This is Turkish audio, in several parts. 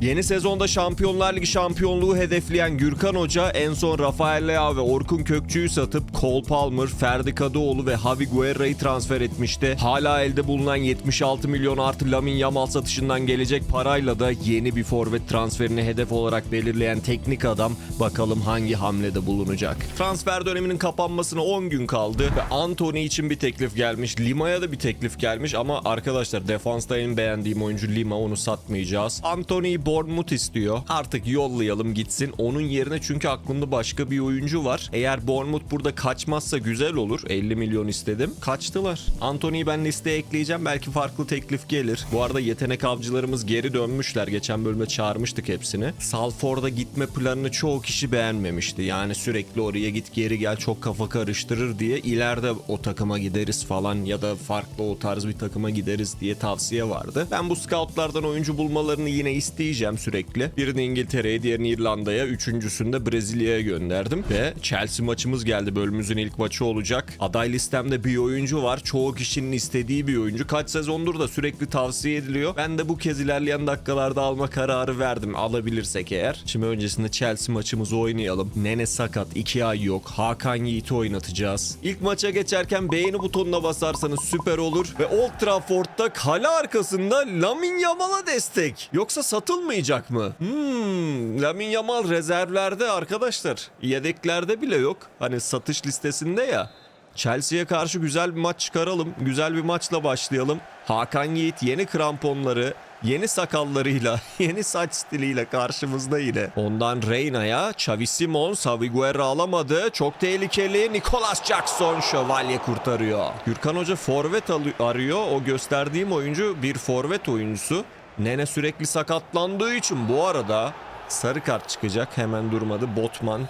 Yeni sezonda Şampiyonlar Ligi şampiyonluğu hedefleyen Gürkan Hoca en son Rafael Leao ve Orkun Kökçü'yü satıp Cole Palmer, Ferdi Kadıoğlu ve Javi Guerra'yı transfer etmişti. Hala elde bulunan 76 milyon artı Lamine Yamal satışından gelecek parayla da yeni bir forvet transferini hedef olarak belirleyen teknik adam bakalım hangi hamlede bulunacak. Transfer döneminin kapanmasına 10 gün kaldı ve Anthony için bir teklif gelmiş. Lima'ya da bir teklif gelmiş ama arkadaşlar defansta en beğendiğim oyuncu Lima onu satmayacağız. Anthony'yi Bournemouth istiyor. Artık yollayalım gitsin. Onun yerine çünkü aklımda başka bir oyuncu var. Eğer Bournemouth burada kaçmazsa güzel olur. 50 milyon istedim. Kaçtılar. Anthony'yi ben listeye ekleyeceğim. Belki farklı teklif gelir. Bu arada yetenek avcılarımız geri dönmüşler. Geçen bölümde çağırmıştık hepsini. Salford'a gitme planını çoğu kişi beğenmemişti. Yani sürekli oraya git geri gel çok kafa karıştırır diye ileride o takıma gideriz falan ya da farklı o tarz bir takıma gideriz diye tavsiye vardı. Ben bu scoutlardan oyuncu bulmalarını yine isteyeceğim sürekli. Birini İngiltere'ye, diğerini İrlanda'ya, üçüncüsünü de Brezilya'ya gönderdim. Ve Chelsea maçımız geldi. Bölümümüzün ilk maçı olacak. Aday listemde bir oyuncu var. Çoğu kişinin istediği bir oyuncu. Kaç sezondur da sürekli tavsiye ediliyor. Ben de bu kez ilerleyen dakikalarda alma kararı verdim. Alabilirsek eğer. Şimdi öncesinde Chelsea maçımızı oynayalım. Nene sakat. 2 ay yok. Hakan Yiğit'i oynatacağız. İlk maça geçerken beğeni butonuna basarsanız süper olur. Ve Old Trafford'da kale arkasında Lamine Yamal'a destek. Yoksa satılmayacak mı? Hmm, Lamine Yamal rezervlerde arkadaşlar. Yedeklerde bile yok. Hani satış listesinde ya. Chelsea'ye karşı güzel bir maç çıkaralım. Güzel bir maçla başlayalım. Hakan Yiğit yeni kramponları, yeni sakallarıyla, yeni saç stiliyle karşımızda yine. Ondan Reyna'ya Xavi Simons, Javi Guerra alamadı. Çok tehlikeli. Nicolas Jackson şövalye kurtarıyor. Gürkan Hoca forvet arıyor. O gösterdiğim oyuncu bir forvet oyuncusu. Nene sürekli sakatlandığı için bu arada sarı kart çıkacak. Hemen durmadı. Botman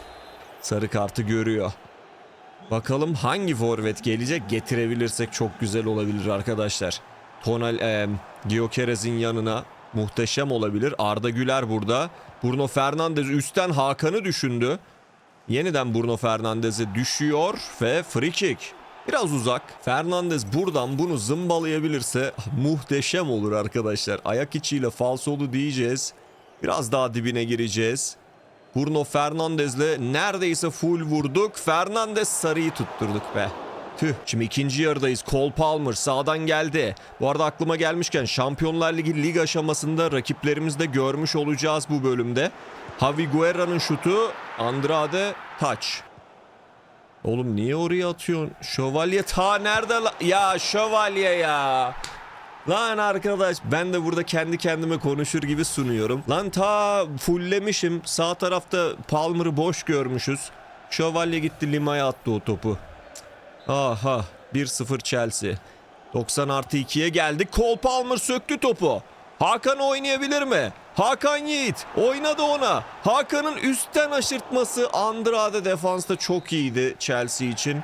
sarı kartı görüyor. Bakalım hangi forvet gelecek getirebilirsek çok güzel olabilir arkadaşlar. Tonal e, Gyökeres'in yanına muhteşem olabilir. Arda Güler burada. Bruno Fernandes üstten Hakan'ı düşündü. Yeniden Bruno Fernandes'e düşüyor ve free kick. Biraz uzak. Fernandes buradan bunu zımbalayabilirse muhteşem olur arkadaşlar. Ayak içiyle falsolu diyeceğiz. Biraz daha dibine gireceğiz. Bruno Fernandes'le neredeyse full vurduk. Fernandes sarıyı tutturduk be. Tüh. Şimdi ikinci yarıdayız. Cole Palmer sağdan geldi. Bu arada aklıma gelmişken Şampiyonlar Ligi lig aşamasında rakiplerimizi de görmüş olacağız bu bölümde. Javi Guerra'nın şutu Andrade taç. Oğlum niye oraya atıyorsun? Şövalye ta nerede? Ya şövalye ya. Lan arkadaş ben de burada kendi kendime konuşur gibi sunuyorum. Lan ta fulllemişim. Sağ tarafta Palmer'ı boş görmüşüz. Şövalye gitti Lima'ya attı o topu. Aha 1-0 Chelsea. 90 artı 2'ye geldik. Cole Palmer söktü topu. Hakan oynayabilir mi? Hakan Yiğit oynadı ona. Hakan'ın üstten aşırtması Andrade defansta çok iyiydi Chelsea için.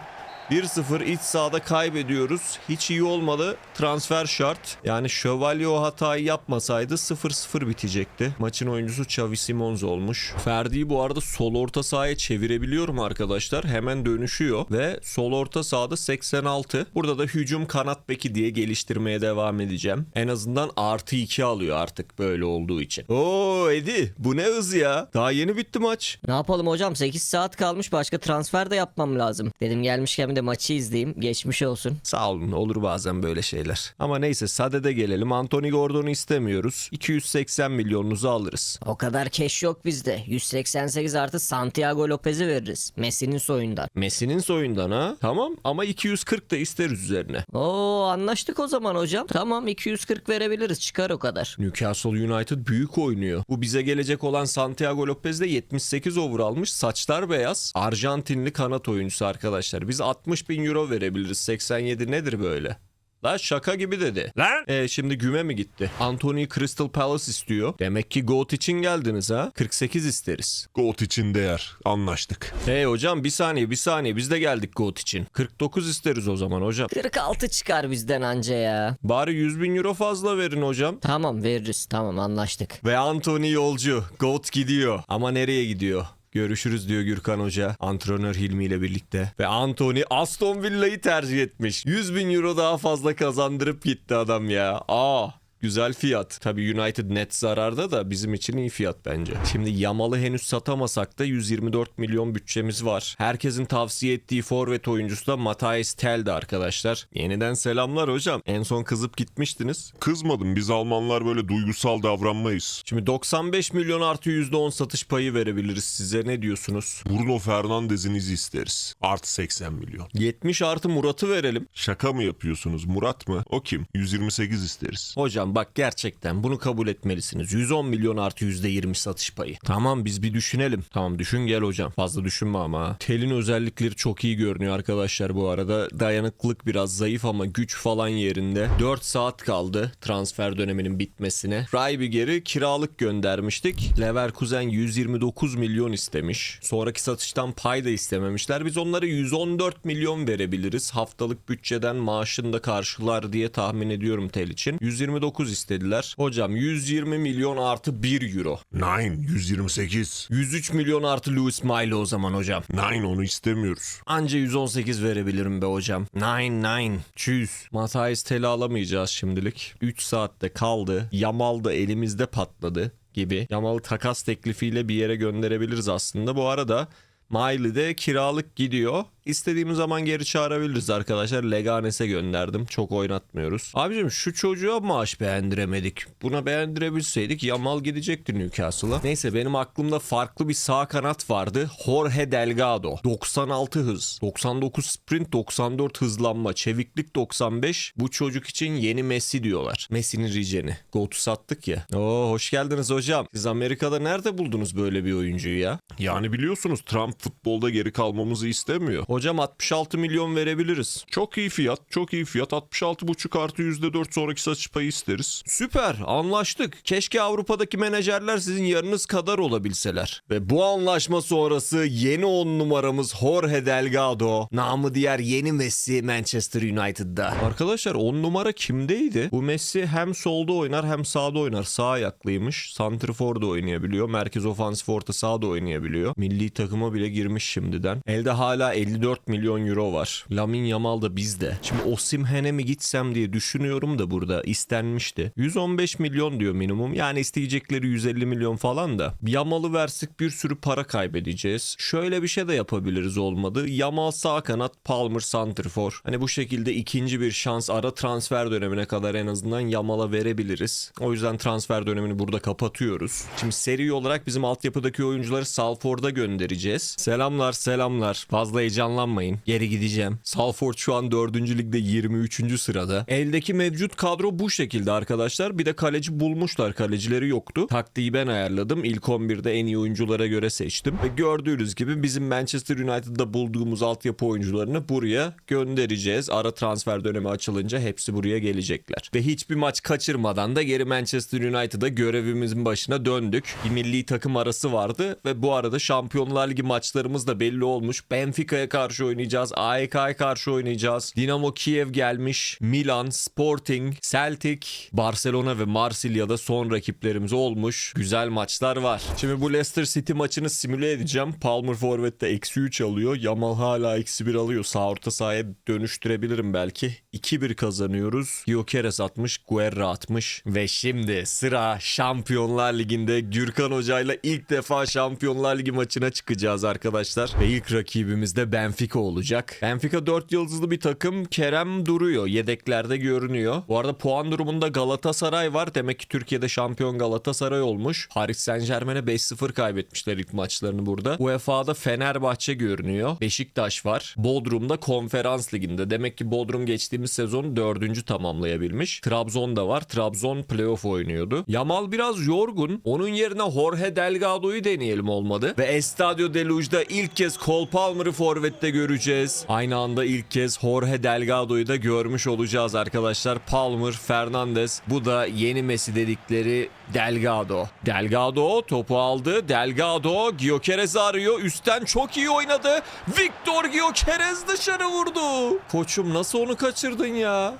1-0 iç sahada kaybediyoruz. Hiç iyi olmadı. Transfer şart. Yani Şövalye o hatayı yapmasaydı 0-0 bitecekti. Maçın oyuncusu Xavi Simons olmuş. Ferdi'yi bu arada sol orta sahaya çevirebiliyorum arkadaşlar. Hemen dönüşüyor ve sol orta sahada 86. Burada da hücum kanat beki diye geliştirmeye devam edeceğim. En azından artı 2 alıyor artık böyle olduğu için. Oo Edi bu ne hız ya. Daha yeni bitti maç. Ne yapalım hocam 8 saat kalmış başka transfer de yapmam lazım. Dedim gelmişken de maçı izleyeyim geçmiş olsun. Sağ olun olur bazen böyle şeyler. Ama neyse Sade'de gelelim. Anthony Gordon'u istemiyoruz. 280 milyonunuzu alırız. O kadar keş yok bizde. 188 artı Santiago Lopez'i veririz. Messi'nin soyundan. Messi'nin soyundan ha. Tamam ama 240 da isteriz üzerine. Oo anlaştık o zaman hocam. Tamam 240 verebiliriz çıkar o kadar. Newcastle United büyük oynuyor. Bu bize gelecek olan Santiago Lopez de 78 over almış. Saçlar beyaz. Arjantinli kanat oyuncusu arkadaşlar. Biz 60 bin euro verebiliriz. 87 nedir böyle? La şaka gibi dedi. Lan? E şimdi güme mi gitti? Anthony Crystal Palace istiyor. Demek ki Goat için geldiniz ha. 48 isteriz. Goat için değer. Anlaştık. Hey hocam bir saniye bir saniye biz de geldik Goat için. 49 isteriz o zaman hocam. 46 çıkar bizden anca ya. Bari 100 bin euro fazla verin hocam. Tamam veririz tamam anlaştık. Ve Anthony yolcu. Goat gidiyor. Ama nereye gidiyor? Görüşürüz diyor Gürkan Hoca. Antrenör Hilmi ile birlikte. Ve Anthony Aston Villa'yı tercih etmiş. 100 bin euro daha fazla kazandırıp gitti adam ya. Aa Güzel fiyat. Tabii United net zararda da bizim için iyi fiyat bence. Şimdi Yamal'ı henüz satamasak da 124 milyon bütçemiz var. Herkesin tavsiye ettiği forvet oyuncusu da Matthijs Tel'di arkadaşlar. Yeniden selamlar hocam. En son kızıp gitmiştiniz. Kızmadım biz Almanlar böyle duygusal davranmayız. Şimdi 95 milyon artı %10 satış payı verebiliriz size. Ne diyorsunuz? Bruno Fernandes'in izi isteriz. Artı 80 milyon. 70 artı Murat'ı verelim. Şaka mı yapıyorsunuz Murat mı? O kim? 128 isteriz. Hocam bak gerçekten bunu kabul etmelisiniz. 110 milyon artı %20 satış payı. Tamam biz bir düşünelim. Tamam düşün gel hocam. Fazla düşünme ama. Telin özellikleri çok iyi görünüyor arkadaşlar bu arada. Dayanıklılık biraz zayıf ama güç falan yerinde. 4 saat kaldı transfer döneminin bitmesine. Reibiger'i kiralık göndermiştik. Leverkusen 129 milyon istemiş. Sonraki satıştan pay da istememişler. Biz onlara 114 milyon verebiliriz. Haftalık bütçeden maaşını da karşılar diye tahmin ediyorum Tel için. 129 istediler. Hocam 120 milyon artı 1 euro. Nine 128. 103 milyon artı Louis Milo o zaman hocam. Nine onu istemiyoruz. Anca 118 verebilirim be hocam. 9-9. Çüz. Matthijs Tel'i alamayacağız şimdilik. 3 saatte kaldı. Yamal da elimizde patladı gibi. Yamal'ı takas teklifiyle bir yere gönderebiliriz aslında. Bu arada Miley de kiralık gidiyor. İstediğimiz zaman geri çağırabiliriz arkadaşlar. Leganes'e gönderdim. Çok oynatmıyoruz. Abicim şu çocuğa maaş beğendiremedik. Buna beğendirebilseydik Yamal gidecekti Newcastle'a. Neyse benim aklımda farklı bir sağ kanat vardı. Jorge Delgado. 96 hız. 99 sprint, 94 hızlanma. Çeviklik 95. Bu çocuk için yeni Messi diyorlar. Messi'nin riceni. Goat'u sattık ya. Oo hoş geldiniz hocam. Siz Amerika'da nerede buldunuz böyle bir oyuncuyu ya? Yani biliyorsunuz Trump futbolda geri kalmamızı istemiyor. Hocam 66 milyon verebiliriz. Çok iyi fiyat, çok iyi fiyat. 66,5 artı %4 sonraki satış payı isteriz. Süper anlaştık. Keşke Avrupa'daki menajerler sizin yarınız kadar olabilseler. Ve bu anlaşma sonrası yeni 10 numaramız Jorge Delgado. Namı diğer yeni Messi Manchester United'da. Arkadaşlar 10 numara kimdeydi? Bu Messi hem solda oynar hem sağda oynar. Sağ ayaklıymış. Santrifor da oynayabiliyor. Merkez ofansif orta sağda oynayabiliyor. Milli takıma bile girmiş şimdiden. Elde hala 54 milyon euro var. Lamin Yamal da bizde. Şimdi Osimhen'e mi gitsem diye düşünüyorum da burada istenmişti. 115 milyon diyor minimum. Yani isteyecekleri 150 milyon falan da. Yamal'ı versek bir sürü para kaybedeceğiz. Şöyle bir şey de yapabiliriz olmadı. Yamal sağ kanat, Palmer santrfor. Hani bu şekilde ikinci bir şans ara transfer dönemine kadar en azından Yamal'a verebiliriz. O yüzden transfer dönemini burada kapatıyoruz. Şimdi seri olarak bizim altyapıdaki oyuncuları Salford'a göndereceğiz. Selamlar selamlar. Fazla heyecanlanmayın. Geri gideceğim. Salford şu an 4. ligde 23. sırada. Eldeki mevcut kadro bu şekilde arkadaşlar. Bir de kaleci bulmuşlar. Kalecileri yoktu. Taktiği ben ayarladım. İlk 11'de en iyi oyunculara göre seçtim. Ve gördüğünüz gibi bizim Manchester United'da bulduğumuz altyapı oyuncularını buraya göndereceğiz. Ara transfer dönemi açılınca hepsi buraya gelecekler. Ve hiçbir maç kaçırmadan da geri Manchester United'a görevimizin başına döndük. Bir milli takım arası vardı ve bu arada Şampiyonlar Ligi maçlarımız da belli olmuş. Benfica'ya karşı oynayacağız. AEK'ya karşı oynayacağız. Dinamo Kiev gelmiş. Milan, Sporting, Celtic, Barcelona ve Marsilya'da son rakiplerimiz olmuş. Güzel maçlar var. Şimdi bu Leicester City maçını simüle edeceğim. Palmer Forvet'te eksi 3 alıyor. Yamal hala eksi 1 alıyor. Sağ orta sahaya dönüştürebilirim belki. 2-1 kazanıyoruz. Gyökeres atmış, Guerra atmış. Ve şimdi sıra Şampiyonlar Ligi'nde Gürkan Hoca'yla ilk defa Şampiyonlar Ligi maçına çıkacağız arkadaşlar. Ve ilk rakibimiz de Benfica olacak. Benfica 4 yıldızlı bir takım. Kerem duruyor. Yedeklerde görünüyor. Bu arada puan durumunda Galatasaray var. Demek ki Türkiye'de şampiyon Galatasaray olmuş. Paris Saint Germain'e 5-0 kaybetmişler ilk maçlarını burada. UEFA'da Fenerbahçe görünüyor. Beşiktaş var. Bodrum'da Konferans Ligi'nde. Demek ki Bodrum geçtiğimiz sezon 4. tamamlayabilmiş. Trabzon da var. Trabzon playoff oynuyordu. Yamal biraz yorgun. Onun yerine Jorge Delgado'yu deneyelim olmadı. Ve Estadio de Luz'da ilk kez Cole Palmer'ı forvette göreceğiz. Aynı anda ilk kez Jorge Delgado'yu da görmüş olacağız arkadaşlar. Palmer, Fernandes. Bu da yeni Messi dedikleri Delgado. Delgado topu aldı. Delgado Gyökeres'i arıyor. Üstten çok iyi oynadı. Victor Gyökeres dışarı vurdu. Koçum nasıl onu kaçırdın ya?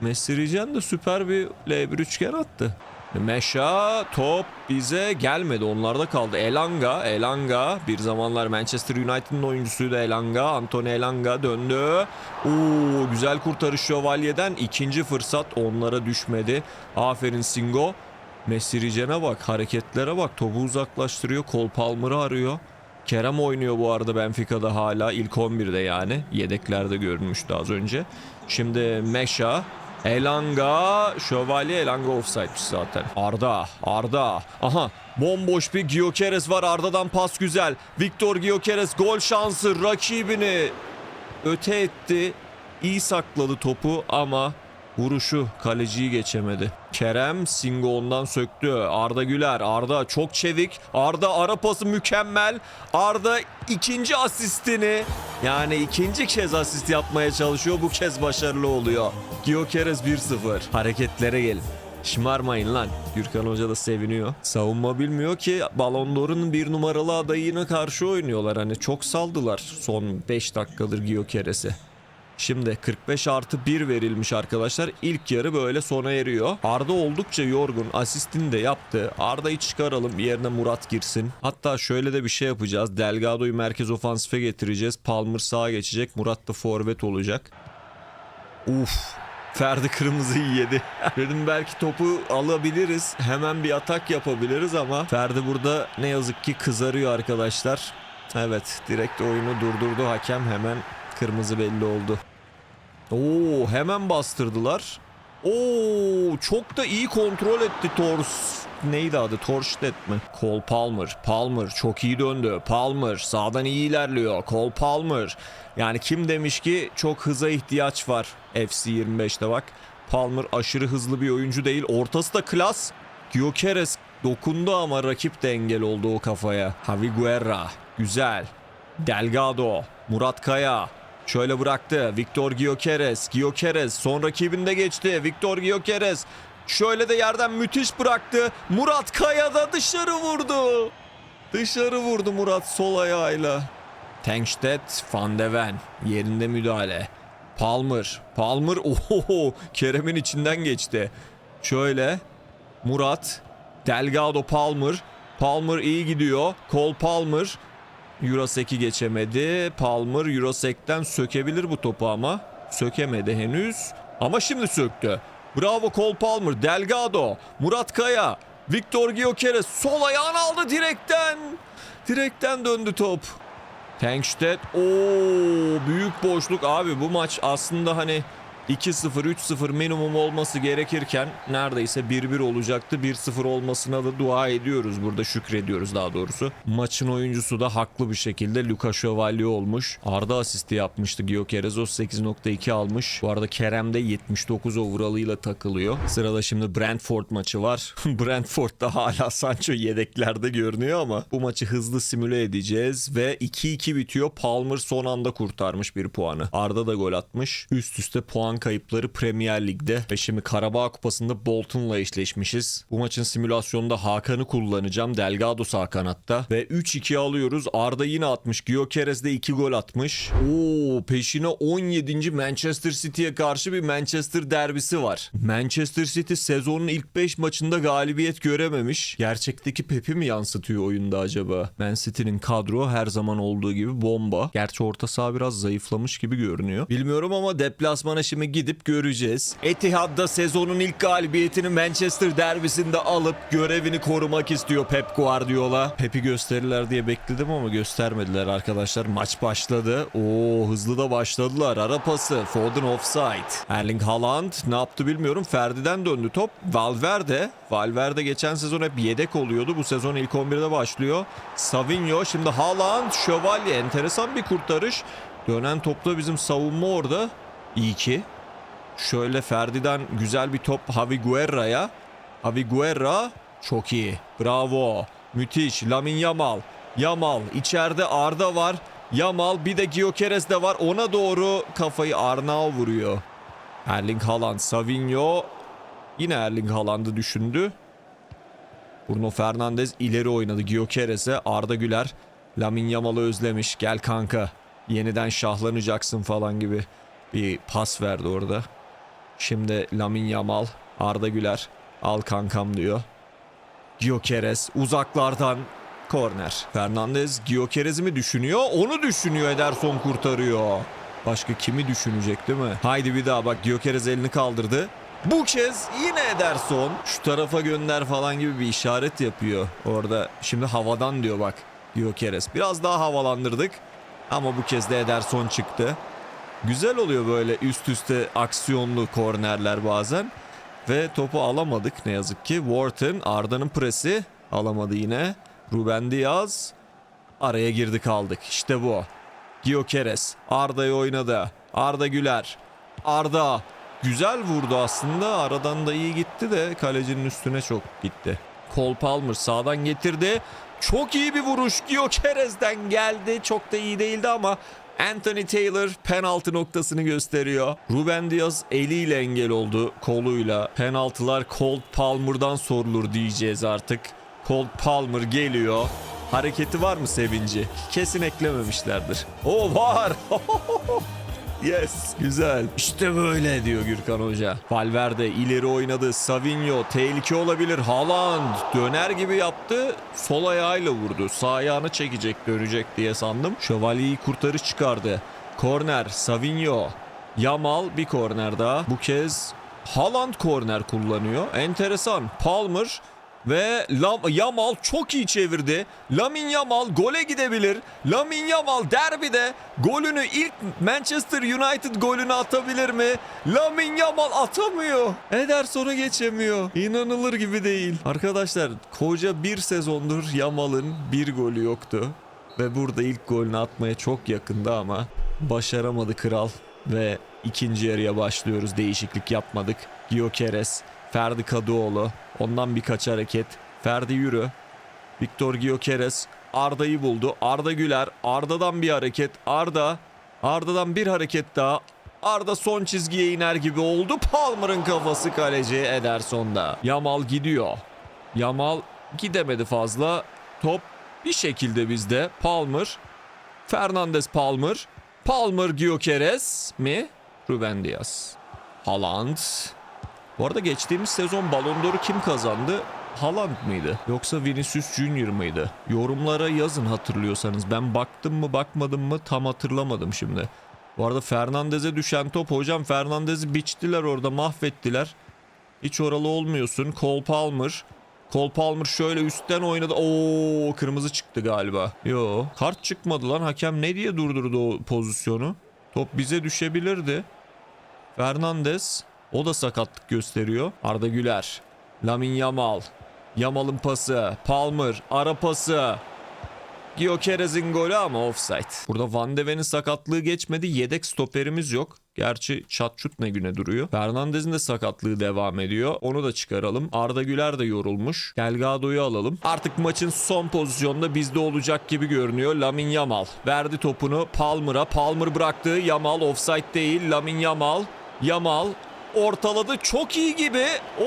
Messi Rican de süper bir L1 üçgen attı. Meşa top bize gelmedi. Onlarda kaldı. Elanga, Elanga. Bir zamanlar Manchester United'ın oyuncusuydu Elanga. Anthony Elanga döndü. Oo, güzel kurtarış Şövalye'den. İkinci fırsat onlara düşmedi. Aferin Singo. Messi bak, hareketlere bak. Topu uzaklaştırıyor. Cole Palmer'ı arıyor. Kerem oynuyor bu arada Benfica'da hala ilk 11'de yani. Yedeklerde görünmüştü az önce. Şimdi Meşa, Elanga, Şövalye Elanga offside'miş zaten. Arda, Arda. Aha bomboş bir Gyökeres var. Arda'dan pas güzel. Victor Gyökeres gol şansı rakibini öte etti. İyi sakladı topu ama vuruşu kaleciyi geçemedi. Kerem Singo ondan söktü. Arda Güler. Arda çok çevik. Arda ara pası mükemmel. Arda ikinci asistini yani ikinci kez asist yapmaya çalışıyor. Bu kez başarılı oluyor. Gyökeres 1-0. Hareketlere gelin. Şımarmayın lan. Gürkan Hoca da seviniyor. Savunma bilmiyor ki Ballon d'Or'un bir numaralı adayına karşı oynuyorlar. Hani çok saldılar son 5 dakikadır Gyökeres'e. Şimdi 45 artı 1 verilmiş arkadaşlar. İlk yarı böyle sona eriyor. Arda oldukça yorgun. Asistini de yaptı. Arda'yı çıkaralım. Yerine Murat girsin. Hatta şöyle de bir şey yapacağız. Delgado'yu merkez ofansife getireceğiz. Palmer sağa geçecek. Murat da forvet olacak. Uf. Ferdi kırmızıyı yedi. Dedim belki topu alabiliriz. Hemen bir atak yapabiliriz ama Ferdi burada ne yazık ki kızarıyor arkadaşlar. Evet direkt oyunu durdurdu hakem hemen kırmızı belli oldu. Oo hemen bastırdılar. Oo çok da iyi kontrol etti Tors. Neydi adı? Torstedt mi? Cole Palmer. Palmer çok iyi döndü. Palmer sağdan iyi ilerliyor. Cole Palmer. Yani kim demiş ki çok hıza ihtiyaç var FC 25'te bak. Palmer aşırı hızlı bir oyuncu değil. Ortası da klas. Gyökeres dokundu ama rakip de engel oldu o kafaya. Javi Guerra. Güzel. Delgado. Murat Kaya. Şöyle bıraktı. Victor Gyökeres. Gyökeres son rakibinde geçti. Victor Gyökeres. Şöyle de yerden müthiş bıraktı. Murat Kaya da dışarı vurdu. Dışarı vurdu Murat sol ayağıyla. Tankstedt, Van de Ven yerinde müdahale. Palmer, Palmer oho Kerem'in içinden geçti. Şöyle Murat, Delgado Palmer. Palmer iyi gidiyor. Cole Palmer Eurosek'i geçemedi. Palmer Eurosek'ten sökebilir bu topu ama. Sökemedi henüz. Ama şimdi söktü. Bravo Cole Palmer. Delgado. Murat Kaya. Victor Gyökeres sol ayağını aldı direkten. Direkten döndü top. Tankstedt. Oo büyük boşluk abi bu maç aslında hani 2-0 3-0 minimum olması gerekirken neredeyse 1-1 olacaktı. 1-0 olmasına da dua ediyoruz burada şükrediyoruz daha doğrusu. Maçın oyuncusu da haklı bir şekilde Luka Şövalye olmuş. Arda asisti yapmıştı Gyökeres o 8.2 almış. Bu arada Kerem de 79 overall'ıyla takılıyor. Sırada şimdi Brentford maçı var. Brentford'da hala Sancho yedeklerde görünüyor ama bu maçı hızlı simüle edeceğiz ve 2-2 bitiyor. Palmer son anda kurtarmış bir puanı. Arda da gol atmış. Üst üste puan kayıpları Premier Lig'de ve şimdi Karabağ Kupası'nda Bolton'la eşleşmişiz. Bu maçın simülasyonunda Hakan'ı kullanacağım. Delgado sağ kanatta ve 3-2 alıyoruz. Arda yine atmış. Gyökeres de 2 gol atmış. Oo peşine 17. Manchester City'ye karşı bir Manchester derbisi var. Manchester City sezonun ilk 5 maçında galibiyet görememiş. Gerçekteki Pep'i mi yansıtıyor oyunda acaba? Man City'nin kadro her zaman olduğu gibi bomba. Gerçi orta saha biraz zayıflamış gibi görünüyor. Bilmiyorum ama deplasmana şimdi gidip göreceğiz. Etihad'da sezonun ilk galibiyetini Manchester derbisinde alıp görevini korumak istiyor Pep Guardiola. Pep'i gösterirler diye bekledim ama göstermediler arkadaşlar. Maç başladı. Oo hızlı da başladılar. Ara pası. Foden offside. Erling Haaland ne yaptı bilmiyorum. Ferdi'den döndü top. Valverde. Valverde geçen sezon hep yedek oluyordu. Bu sezon ilk 11'de başlıyor. Savinho. Şimdi Haaland. Şövalye. Enteresan bir kurtarış. Dönen topla bizim savunma orada. İyi ki. Şöyle Ferdi'den güzel bir top Javi Guerra'ya. Javi Guerra çok iyi. Bravo. Müthiş. Lamin Yamal. Yamal. içeride Arda var. Yamal bir de Gyökeres de var. Ona doğru kafayı Arnau vuruyor. Erling Haaland. Savinho. Yine Erling Haaland'ı düşündü. Bruno Fernandes ileri oynadı Gyökeres'e. Arda Güler. Lamin Yamal'ı özlemiş. Gel kanka. Yeniden şahlanacaksın falan gibi bir pas verdi orada. Şimdi Lamin Yamal, Arda Güler. Al kankam diyor. Gyökeres uzaklardan korner. Fernandez Gyökeres'i mi düşünüyor? Onu düşünüyor Ederson kurtarıyor. Başka kimi düşünecek değil mi? Haydi bir daha bak Gyökeres elini kaldırdı. Bu kez yine Ederson şu tarafa gönder falan gibi bir işaret yapıyor orada. Şimdi havadan diyor bak Gyökeres. Biraz daha havalandırdık ama bu kez de Ederson çıktı. Güzel oluyor böyle üst üste aksiyonlu kornerler bazen. Ve topu alamadık ne yazık ki. Wharton Arda'nın presi alamadı yine. Ruben Diaz araya girdi kaldık. İşte bu. Gyökeres Arda'yı oynadı. Arda Güler. Arda güzel vurdu aslında. Aradan da iyi gitti de kalecinin üstüne çok gitti. Cole Palmer sağdan getirdi. Çok iyi bir vuruş Gyökeres'den geldi. Çok da iyi değildi ama Anthony Taylor penaltı noktasını gösteriyor. Ruben Diaz eliyle engel oldu koluyla. Penaltılar Cole Palmer'dan sorulur diyeceğiz artık. Cole Palmer geliyor. Hareketi var mı sevinci? Kesin eklememişlerdir. O var. Yes güzel. İşte böyle diyor Gürkan Hoca. Valverde ileri oynadı. Savinho tehlike olabilir. Haaland döner gibi yaptı. Sol ayağıyla vurdu. Sağ ayağını çekecek dönecek diye sandım. Şövalyeyi kurtarış çıkardı. Korner Savinho. Yamal bir korner daha. Bu kez Haaland korner kullanıyor. Enteresan. Palmer ve Lam Yamal çok iyi çevirdi. Lamin Yamal gole gidebilir. Lamin Yamal derbide golünü ilk Manchester United golünü atabilir mi? Lamin Yamal atamıyor. Ederson'u geçemiyor. İnanılır gibi değil. Arkadaşlar koca bir sezondur Yamal'ın bir golü yoktu. Ve burada ilk golünü atmaya çok yakındı ama başaramadı kral. Ve ikinci yarıya başlıyoruz. Değişiklik yapmadık. Gyökeres, Ferdi Kadıoğlu. Ondan birkaç hareket. Ferdi yürü. Viktor Gyökeres Arda'yı buldu. Arda Güler. Arda'dan bir hareket. Arda. Arda'dan bir hareket daha. Arda son çizgiye iner gibi oldu. Palmer'ın kafası kaleci Ederson'da. Yamal gidiyor. Yamal gidemedi fazla. Top bir şekilde bizde. Palmer. Fernandez Palmer. Palmer Gyökeres mi? Ruben Diaz. Haaland. Bu arada geçtiğimiz sezon Ballon d'Or'u kim kazandı? Haaland mıydı? Yoksa Vinicius Junior mıydı? Yorumlara yazın hatırlıyorsanız. Ben baktım mı bakmadım mı tam hatırlamadım şimdi. Bu arada Fernandez'e düşen top hocam Fernandez'i biçtiler orada mahvettiler. Hiç oralı olmuyorsun. Cole Palmer. Cole Palmer şöyle üstten oynadı. Oo kırmızı çıktı galiba. Yo kart çıkmadı lan. Hakem ne diye durdurdu o pozisyonu? Top bize düşebilirdi. Fernandez o da sakatlık gösteriyor. Arda Güler. Lamin Yamal. Yamal'ın pası. Palmer. Ara pası. Gyökeres'in golü ama offside. Burada Van de Ven'in sakatlığı geçmedi. Yedek stoperimiz yok. Gerçi çat ne güne duruyor. Fernandez'in de sakatlığı devam ediyor. Onu da çıkaralım. Arda Güler de yorulmuş. Delgado'yu alalım. Artık maçın son pozisyonunda bizde olacak gibi görünüyor. Lamin Yamal verdi topunu Palmer'a. Palmer bıraktı. Yamal offside değil. Lamin Yamal. Yamal ortaladı. Çok iyi gibi. Oo,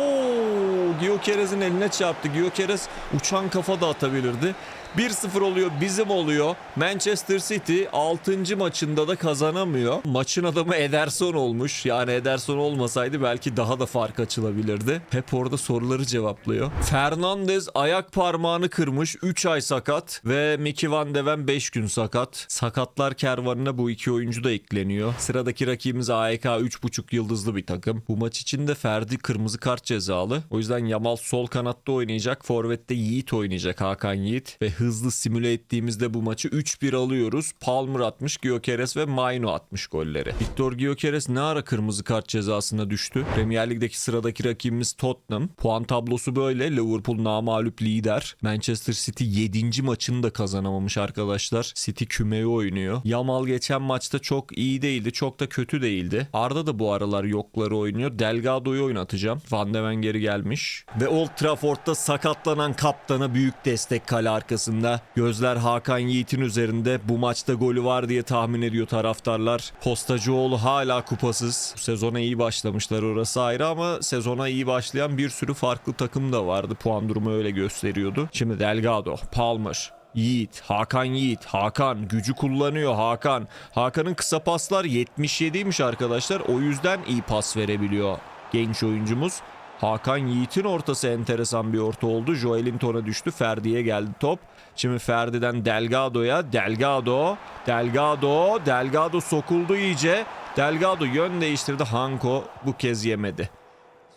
Gyökeres'in eline çarptı. Gyökeres uçan kafa da atabilirdi. 1-0 oluyor bizim oluyor. Manchester City 6. maçında da kazanamıyor. Maçın adamı Ederson olmuş. Yani Ederson olmasaydı belki daha da fark açılabilirdi. Hep orada soruları cevaplıyor. Fernandez ayak parmağını kırmış. 3 ay sakat. Ve Mickey Van de Ven 5 gün sakat. Sakatlar kervanına bu iki oyuncu da ekleniyor. Sıradaki rakibimiz AEK 3.5 yıldızlı bir takım. Bu maç için de Ferdi kırmızı kart cezalı. O yüzden Yamal sol kanatta oynayacak. Forvet'te Yiğit oynayacak Hakan Yiğit. Ve hızlı simüle ettiğimizde bu maçı 3-1 alıyoruz. Palmer atmış, Gyökeres ve Maino atmış golleri. Victor Gyökeres ne ara kırmızı kart cezasına düştü? Premier Lig'deki sıradaki rakibimiz Tottenham. Puan tablosu böyle. Liverpool namalup lider. Manchester City 7. maçını da kazanamamış arkadaşlar. City kümeye oynuyor. Yamal geçen maçta çok iyi değildi. Çok da kötü değildi. Arda da bu aralar yokları oynuyor. Delgado'yu oynatacağım. Van de Ven geri gelmiş. Ve Old Trafford'da sakatlanan kaptana büyük destek kale arkasında. Gözler Hakan Yiğit'in üzerinde. Bu maçta golü var diye tahmin ediyor taraftarlar. Postacıoğlu hala kupasız. Bu Sezona iyi başlamışlar orası ayrı ama sezona iyi başlayan bir sürü farklı takım da vardı. Puan durumu öyle gösteriyordu. Şimdi Delgado, Palmer, Yiğit, Hakan Yiğit, Hakan gücü kullanıyor Hakan. Hakan'ın kısa paslar 77'ymiş arkadaşlar. O yüzden iyi pas verebiliyor genç oyuncumuz. Hakan Yiğit'in ortası enteresan bir orta oldu. Joelinton'a düştü. Ferdi'ye geldi top. Şimdi Ferdi'den Delgado'ya. Delgado. Delgado. Delgado sokuldu iyice. Delgado yön değiştirdi. Hanko bu kez yemedi.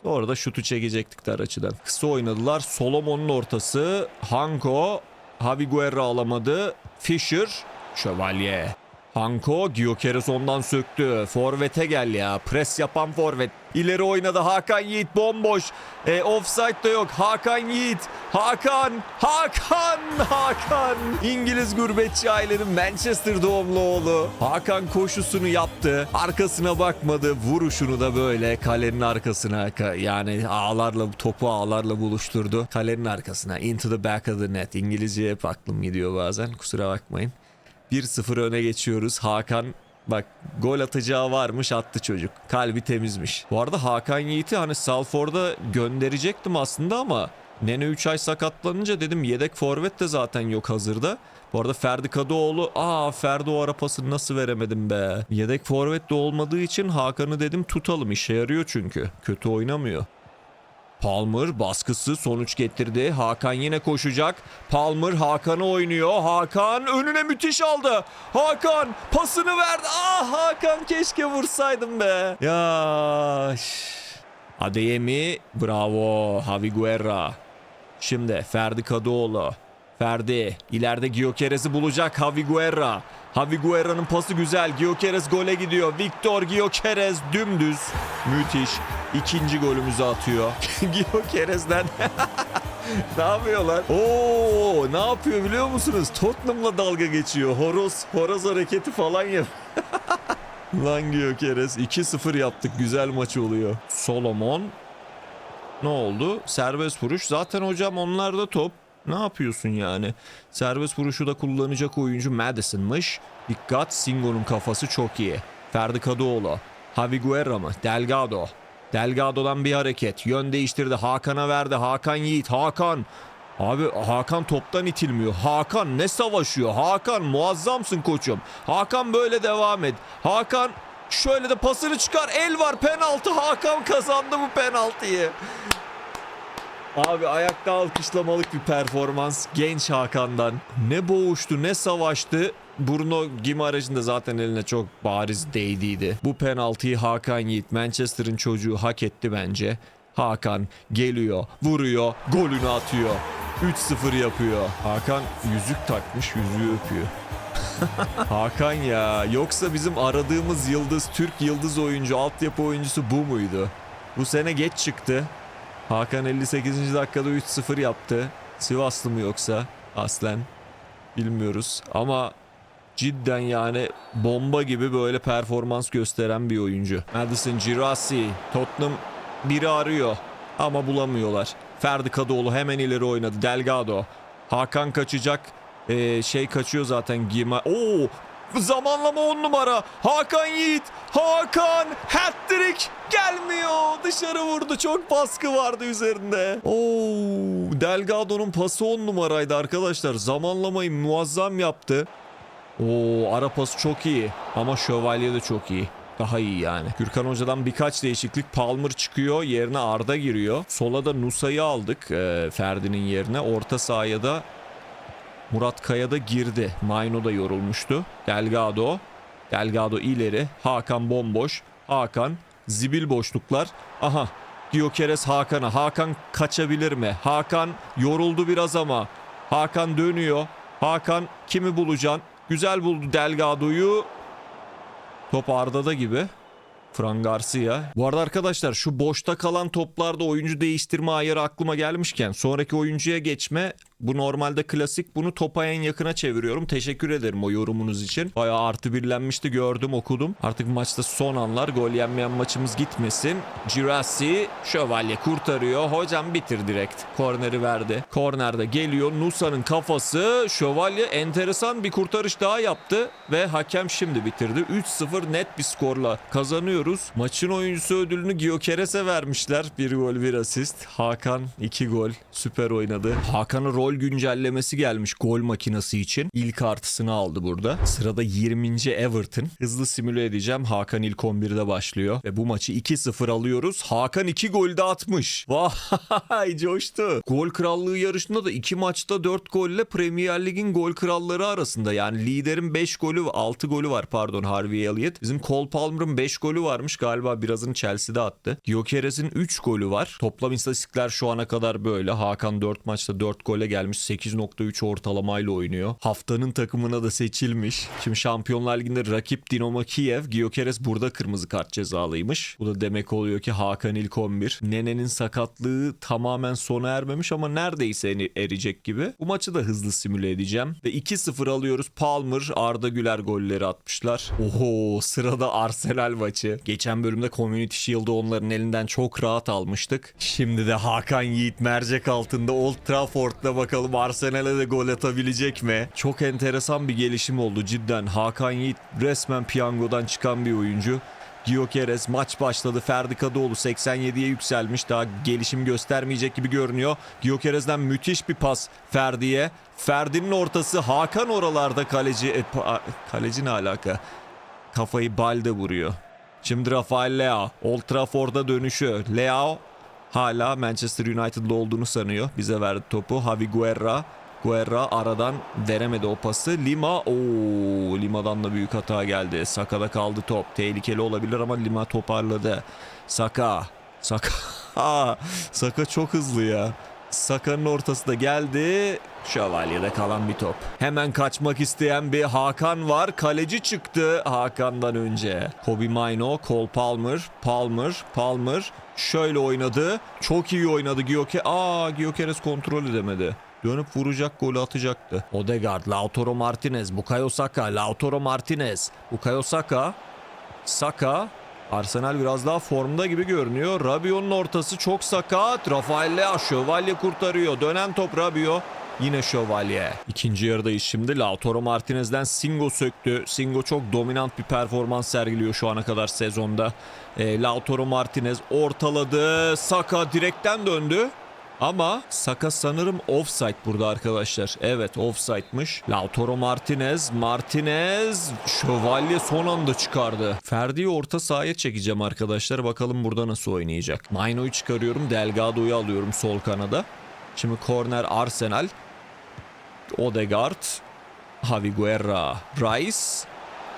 Sonra da şutu çekecektik dar açıdan. Kısa oynadılar. Solomon'un ortası. Hanko. Javi Guerra alamadı. Fischer. Şövalye. Hanko Gyökeres ondan söktü. Forvet'e gel ya. Pres yapan forvet. İleri oynadı Hakan Yiğit bomboş. E, offside de yok. Hakan Yiğit. Hakan. Hakan. Hakan. İngiliz gurbetçi ailenin Manchester doğumlu oğlu. Hakan koşusunu yaptı. Arkasına bakmadı. Vuruşunu da böyle kalenin arkasına ka- yani ağlarla topu ağlarla buluşturdu. Kalenin arkasına. Into the back of the net. İngilizce hep aklım gidiyor bazen. Kusura bakmayın. 1-0 öne geçiyoruz. Hakan bak gol atacağı varmış attı çocuk. Kalbi temizmiş. Bu arada Hakan Yiğit'i hani Salford'a gönderecektim aslında ama Nene 3 ay sakatlanınca dedim yedek forvet de zaten yok hazırda. Bu arada Ferdi Kadıoğlu aa Ferdi o ara nasıl veremedim be. Yedek forvet de olmadığı için Hakan'ı dedim tutalım işe yarıyor çünkü. Kötü oynamıyor. Palmer baskısı sonuç getirdi. Hakan yine koşacak. Palmer Hakan'ı oynuyor. Hakan önüne müthiş aldı. Hakan pasını verdi. Ah Hakan keşke vursaydım be. Ya. Adeyemi bravo. Javi Guerra. Şimdi Ferdi Kadıoğlu. Ferdi ileride Gyökeres'i bulacak Javi Guerra. Javi Guerra'nın pası güzel. Gyökeres gole gidiyor. Victor Gyökeres dümdüz. Müthiş. İkinci golümüzü atıyor. Gyökeres'den ne yapıyorlar? Oo, ne yapıyor biliyor musunuz? Tottenham'la dalga geçiyor. Horoz, horoz hareketi falan yap. Lan Gyökeres 2-0 yaptık. Güzel maç oluyor. Solomon ne oldu? Serbest vuruş. Zaten hocam onlarda top. Ne yapıyorsun yani? Serbest vuruşu da kullanacak oyuncu Madison'mış. Dikkat Singo'nun kafası çok iyi. Ferdi Kadıoğlu. Javi Guerra mı? Delgado. Delgado'dan bir hareket. Yön değiştirdi. Hakan'a verdi. Hakan Yiğit. Hakan. Abi Hakan toptan itilmiyor. Hakan ne savaşıyor? Hakan muazzamsın koçum. Hakan böyle devam et. Hakan şöyle de pasını çıkar. El var penaltı. Hakan kazandı bu penaltıyı. Abi ayakta alkışlamalık bir performans genç Hakan'dan. Ne boğuştu ne savaştı. Bruno Gimaraj'ın da zaten eline çok bariz değdiydi. Bu penaltıyı Hakan Yiğit Manchester'ın çocuğu hak etti bence. Hakan geliyor, vuruyor, golünü atıyor. 3-0 yapıyor. Hakan yüzük takmış, yüzüğü öpüyor. Hakan ya yoksa bizim aradığımız yıldız Türk yıldız oyuncu altyapı oyuncusu bu muydu? Bu sene geç çıktı. Hakan 58. dakikada 3-0 yaptı. Sivaslı mı yoksa aslen bilmiyoruz ama cidden yani bomba gibi böyle performans gösteren bir oyuncu. Madison Girassi Tottenham biri arıyor ama bulamıyorlar. Ferdi Kadıoğlu hemen ileri oynadı. Delgado. Hakan kaçacak. Ee, şey kaçıyor zaten Gima. Oo! Zamanlama 10 numara. Hakan Yiğit. Hakan hat-trick gelmiyor. Dışarı vurdu. Çok baskı vardı üzerinde. Oo! Delgado'nun pası 10 numaraydı arkadaşlar. Zamanlamayı muazzam yaptı. Oo ara pası çok iyi ama şövalye de çok iyi. Daha iyi yani. Gürkan Hoca'dan birkaç değişiklik. Palmer çıkıyor. Yerine Arda giriyor. Sola da Nusa'yı aldık. e, Ferdi'nin yerine. Orta sahaya da Murat Kaya da girdi. Mayno da yorulmuştu. Delgado. Delgado ileri. Hakan bomboş. Hakan. Zibil boşluklar. Aha. Gyökeres Hakan'a. Hakan kaçabilir mi? Hakan yoruldu biraz ama. Hakan dönüyor. Hakan kimi bulacaksın? Güzel buldu Delgado'yu. Top Arda'da gibi. Fran Garcia. Bu arada arkadaşlar şu boşta kalan toplarda oyuncu değiştirme ayarı aklıma gelmişken sonraki oyuncuya geçme bu normalde klasik bunu topa en yakına çeviriyorum. Teşekkür ederim o yorumunuz için. Bayağı artı birlenmişti gördüm okudum. Artık maçta son anlar gol yenmeyen maçımız gitmesin. Girassi şövalye kurtarıyor. Hocam bitir direkt. Korneri verdi. Kornerde geliyor. Nusa'nın kafası. Şövalye enteresan bir kurtarış daha yaptı. Ve hakem şimdi bitirdi. 3-0 net bir skorla kazanıyoruz. Maçın oyuncusu ödülünü Gyökeres'e vermişler. Bir gol bir asist. Hakan 2 gol. Süper oynadı. Hakan'ı rol gol güncellemesi gelmiş gol makinesi için. İlk artısını aldı burada. Sırada 20. Everton. Hızlı simüle edeceğim. Hakan ilk 11'de başlıyor. Ve bu maçı 2-0 alıyoruz. Hakan 2 gol de atmış. Vay coştu. Gol krallığı yarışında da 2 maçta 4 golle Premier Lig'in gol kralları arasında. Yani liderin 5 golü 6 golü var pardon Harvey Elliott. Bizim Cole Palmer'ın 5 golü varmış. Galiba birazını Chelsea'de attı. Gyökeres'in 3 golü var. Toplam istatistikler şu ana kadar böyle. Hakan 4 maçta 4 gole gelmiş. 8.3 ortalamayla oynuyor. Haftanın takımına da seçilmiş. Şimdi Şampiyonlar Ligi'nde rakip Dinamo Kiev. Gyökeres burada kırmızı kart cezalıymış. Bu da demek oluyor ki Hakan ilk 11. Nene'nin sakatlığı tamamen sona ermemiş ama neredeyse erecek gibi. Bu maçı da hızlı simüle edeceğim. Ve 2-0 alıyoruz. Palmer, Arda Güler golleri atmışlar. Oho sırada Arsenal maçı. Geçen bölümde Community Shield'ı onların elinden çok rahat almıştık. Şimdi de Hakan Yiğit mercek altında Old Trafford'da bakalım Arsenal'e de gol atabilecek mi? Çok enteresan bir gelişim oldu cidden. Hakan Yiğit resmen piyangodan çıkan bir oyuncu. Gyökeres maç başladı. Ferdi Kadıoğlu 87'ye yükselmiş. Daha gelişim göstermeyecek gibi görünüyor. Gyökeres'den müthiş bir pas Ferdi'ye. Ferdi'nin ortası Hakan oralarda kaleci. E, kaleci ne alaka? Kafayı balde vuruyor. Şimdi Rafael Leao. Old Trafford'a dönüşü. Leao hala Manchester United'lı olduğunu sanıyor. Bize verdi topu. Javi Guerra. Guerra aradan veremedi o pası. Lima, ooo Lima'dan da büyük hata geldi. Saka'da kaldı top. Tehlikeli olabilir ama Lima toparladı. Saka. Saka. Saka çok hızlı ya. Saka'nın ortası da geldi. Şövalye'de kalan bir top. Hemen kaçmak isteyen bir Hakan var. Kaleci çıktı Hakan'dan önce. Kobe Maino, Cole Palmer, Palmer, Palmer. Şöyle oynadı. Çok iyi oynadı Gioke. Aa Giokeres kontrol edemedi. Dönüp vuracak golü atacaktı. Odegaard, Lautaro Martinez, Bukayo Saka, Lautaro Martinez, Bukayo Saka, Saka. Arsenal biraz daha formda gibi görünüyor. Rabiot'un ortası çok sakat. Rafael Leao şövalye kurtarıyor. Dönen top Rabiot. Yine şövalye. İkinci yarıdayız şimdi. Lautaro Martinez'den Singo söktü. Singo çok dominant bir performans sergiliyor şu ana kadar sezonda. E, Lautaro Martinez ortaladı. Saka direkten döndü. Ama Saka sanırım offside burada arkadaşlar. Evet offside'mış. Lautaro Martinez, Martinez şövalye son anda çıkardı. Ferdi'yi orta sahaya çekeceğim arkadaşlar. Bakalım burada nasıl oynayacak. Maino'yu çıkarıyorum. Delgado'yu alıyorum sol kanada. Şimdi korner Arsenal. Odegaard. Javi Guerra. Rice.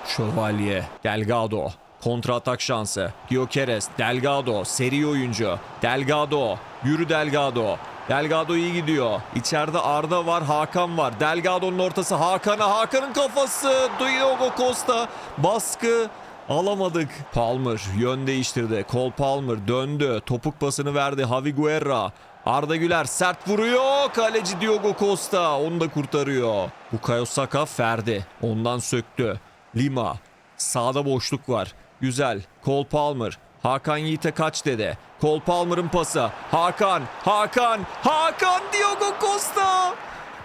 Şövalye. Delgado. Kontra atak şansı. Gyökeres. Delgado. Seri oyuncu. Delgado. Yürü Delgado. Delgado iyi gidiyor. İçeride Arda var, Hakan var. Delgado'nun ortası Hakan'a. Hakan'ın kafası. Diogo Costa. Baskı. Alamadık. Palmer yön değiştirdi. Cole Palmer döndü. Topuk pasını verdi. Javi Guerra. Arda Güler sert vuruyor. Kaleci Diogo Costa onu da kurtarıyor. Bukayo Saka Ferdi. Ondan söktü. Lima. Sağda boşluk var. Güzel. Cole Palmer. Hakan Yiğit'e kaç dedi. Cole Palmer'ın pası. Hakan. Hakan. Hakan Diogo Costa.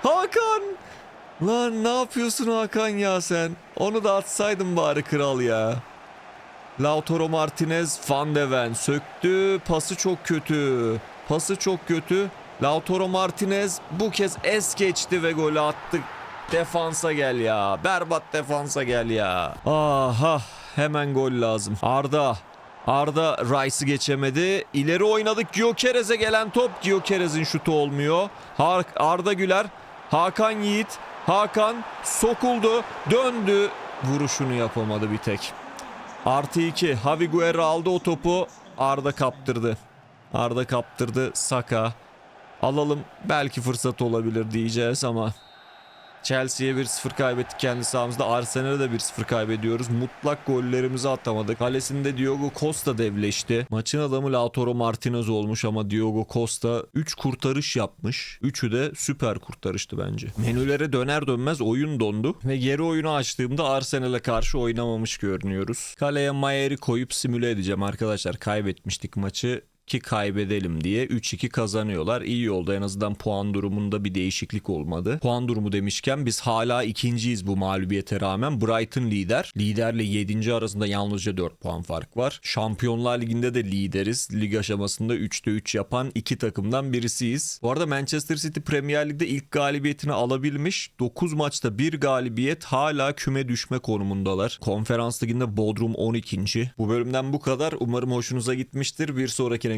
Hakan. Lan ne yapıyorsun Hakan ya sen? Onu da atsaydın bari kral ya. Lautaro Martinez Van de Ven söktü. Pası çok kötü. Pası çok kötü. Lautaro Martinez bu kez es geçti ve golü attı. Defansa gel ya. Berbat defansa gel ya. Aha hemen gol lazım. Arda. Arda Rice'ı geçemedi. İleri oynadık. Gyökeres'e gelen top. Gyökeres'in şutu olmuyor. Har- Arda Güler. Hakan Yiğit. Hakan sokuldu. Döndü. Vuruşunu yapamadı bir tek. Artı 2. Javi Guerra aldı o topu. Arda kaptırdı. Arda kaptırdı. Saka. Alalım. Belki fırsat olabilir diyeceğiz ama Chelsea'ye 1-0 kaybettik kendi sahamızda. Arsenal'e de 1-0 kaybediyoruz. Mutlak gollerimizi atamadık. Kalesinde Diogo Costa devleşti. Maçın adamı Lautaro Martinez olmuş ama Diogo Costa 3 kurtarış yapmış. 3'ü de süper kurtarıştı bence. Menülere döner dönmez oyun dondu. Ve geri oyunu açtığımda Arsenal'e karşı oynamamış görünüyoruz. Kaleye Mayer'i koyup simüle edeceğim arkadaşlar. Kaybetmiştik maçı. Ki kaybedelim diye 3-2 kazanıyorlar. İyi oldu en azından puan durumunda bir değişiklik olmadı. Puan durumu demişken biz hala ikinciyiz bu mağlubiyete rağmen. Brighton lider. Liderle 7. arasında yalnızca 4 puan fark var. Şampiyonlar Ligi'nde de lideriz. Lig aşamasında 3'te 3 yapan iki takımdan birisiyiz. Bu arada Manchester City Premier Lig'de ilk galibiyetini alabilmiş. 9 maçta bir galibiyet hala küme düşme konumundalar. Konferans Ligi'nde Bodrum 12. Bu bölümden bu kadar. Umarım hoşunuza gitmiştir. Bir sonrakine